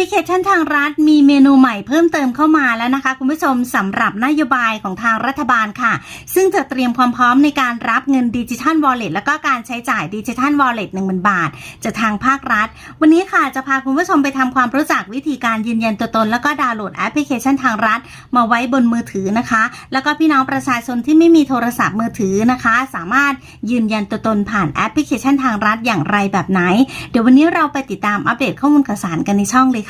พลิเคชันทางรัฐมีเมนูใหม่เพิ่มเติมเข้ามาแล้วนะคะ คุณผู้ชมสำหรับนโยบายของทางรัฐบาลค่ะ ซึ่งจะเตรียมความพร้อมในการรับเงินดิจิทัลวอลเล็ตแล้วก็การใช้จ่ายดิจิทัลวอลเล็ตหนึ่งหมื่นบาทจากทางภาครัฐ วันนี้ค่ะจะพาคุณผู้ชมไปทำความรู้จักวิธีการยืนยันตัวตน แล้วก็ดาวน์โหลดแอปพลิเคชันทางรัฐ มาไว้บนมือถือนะคะ แล้วก็พี่น้องประชาชนที่ไม่มีโทรศัพท์มือถือนะคะ สามารถยืนยันตัวตนผ่านแอปพลิเคชันทางรัฐอย่างไรแบบไหน เดี๋ยววันนี้เราไปติดตามอัปเดตข้อมูลข่าวสารกันในช่องเลย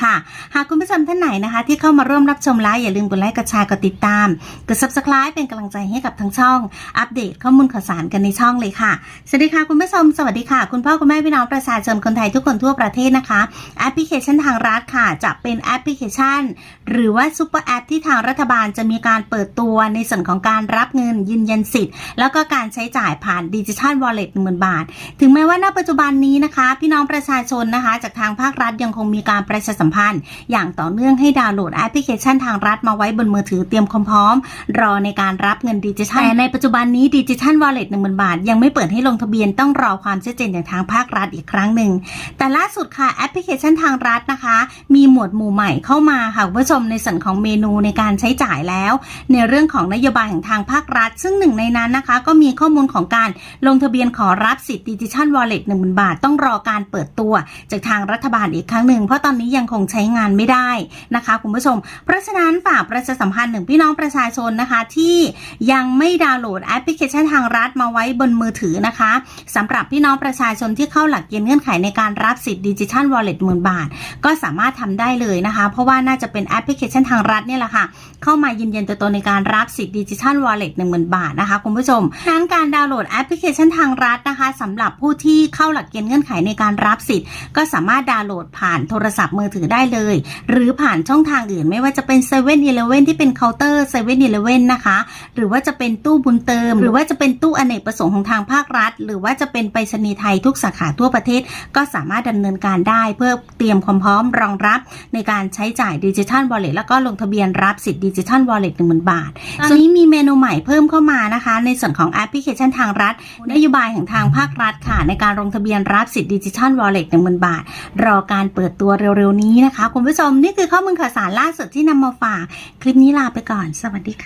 ค่ะหากคุณผู้ชมท่านไหนนะคะ ที่เข้ามาร่วมรับชมไลฟ์อย่าลืมกดไลค์กดแชร์กดติดตาม กด subscribe เป็นกำลังใจให้กับทั้งช่อง อัปเดตข้อมูลข่าวสารกันในช่องเลยค่ะ สวัสดีค่ะคุณผู้ชม สวัสดีค่ะ คุณพ่อคุณแม่พี่น้องประชาชนคนไทยทุกคนทั่วประเทศนะคะ แอปพลิเคชันทางรัฐค่ะ จะเป็นแอปพลิเคชัน หรือว่าซูเปอร์แอปที่ทางรัฐบาลจะมีการเปิดตัวในส่วนของการรับเงินยืนยันสิทธิ์ แล้วก็การใช้จ่ายผ่านดิจิทัลวอลเล็ตหนึ่งหมื่นบาท ถึงแม้ว่าณปัจจุบันนี้นะคะ พี่น้องประชาชนนะคะ จากทางภาครัฐยังคงมีการประชาสัมพันธ์ อย่างต่อเนื่องให้ดาวน์โหลดแอปพลิเคชันทางรัฐมาไว้บนมือถือเตรียมความพร้อม รอในการรับเงินดิจิทัลแต่ในปัจจุบันนี้ดิจิทัลวอลเล็ตหนึ่งหมื่นบาท ยังไม่เปิดให้ลงทะเบียนต้องรอความชัดเจนจากทางภาครัฐอีกครั้งหนึ่ง แต่ล่าสุดค่ะแอปพลิเคชันทางรัฐนะคะ มีหมวดหมู่ใหม่เข้ามาค่ะคุณผู้ชมในส่วนของเมนูในการใช้จ่ายแล้ว ในเรื่องของนโยบายของทางภาครัฐ ซึ่งหนึ่งในนั้นนะคะ ก็มีข้อมูลของการลงทะเบียนขอรับสิทธิ์ดิจิทัลวอลเล็ตหนึ่งหมื่นบาท ต้องรอการเปิดตัวจากทางรัฐบาลอีกครั้งหนึ่งเพราะตอนนี้ยังคงใช้งานไม่ได้นะคะคุณผู้ชม เพราะฉะนั้นฝากประชาสัมพันธ์ถึงพี่น้องประชาชนนะคะ ที่ยังไม่ดาวน์โหลดแอปพลิเคชันทางรัฐมาไว้บนมือถือนะคะสำหรับพี่น้องประชาชนที่เข้าหลักเกณฑ์เงื่อนไขในการรับสิทธิ์ดิจิทัลวอลเล็ตหมื่นบาท ก็สามารถทำได้เลยนะคะ เพราะว่าน่าจะเป็นแอปพลิเคชันทางรัฐเนี่ยแหละค่ะ เข้ามายืนยันตัวตนในการรับสิทธิ์ดิจิทัลวอลเล็ตหนึ่งหมื่นบาทนะคะคุณผู้ชมนั้นการดาวน์โหลดแอปพลิเคชันทางรัฐนะคะสำหรับผู้ที่เข้าหลักเกณฑ์เงื่อนไขในการรับสิทธิ์ ก็สามารถดาวน์โหลดผ่านโทรศัพท์มือถือได้เลย หรือผ่านช่องทางอื่นไม่ว่าจะเป็น7 e เ e ่ e อที่เป็นเคาน์เตอร์7 e เ e ่ e นะคะ หรือว่าจะเป็นตู้บุญเติม หรือว่าจะเป็นตู้อเนกประสงค์ของทางภาครัฐ หรือว่าจะเป็นไปรษณีย์ไทยทุกสาขาทั่วประเทศ ก็สามารถดำเนินการได้ เพื่อเตรียมความพร้อมรองรับในการใช้จ่ายดิจิทัลวอลเล็ตแล้วก็ลงทะเบียนรับสิทธิ์ดิจิทัลวอลเล็ตหนึ่งหมื่นบาทตอนนี้มีเมนูใหม่เพิ่มเข้ามานะคะ ในส่วนของแอปพลิเคชันทางรัฐนโยบายของทางภาครัฐค่ะในการลงทะเบียนรับสิทธิ์ดิจิทัลวอลเล็ตหนึ่งหมื่นบาท รอการเปิดตัวเร็วๆนี้นะคะ คุณผู้ชมนี่คือข้อมูลข่าวสารล่าสุดที่นำมาฝาก คลิปนี้ลาไปก่อน สวัสดีค่ะ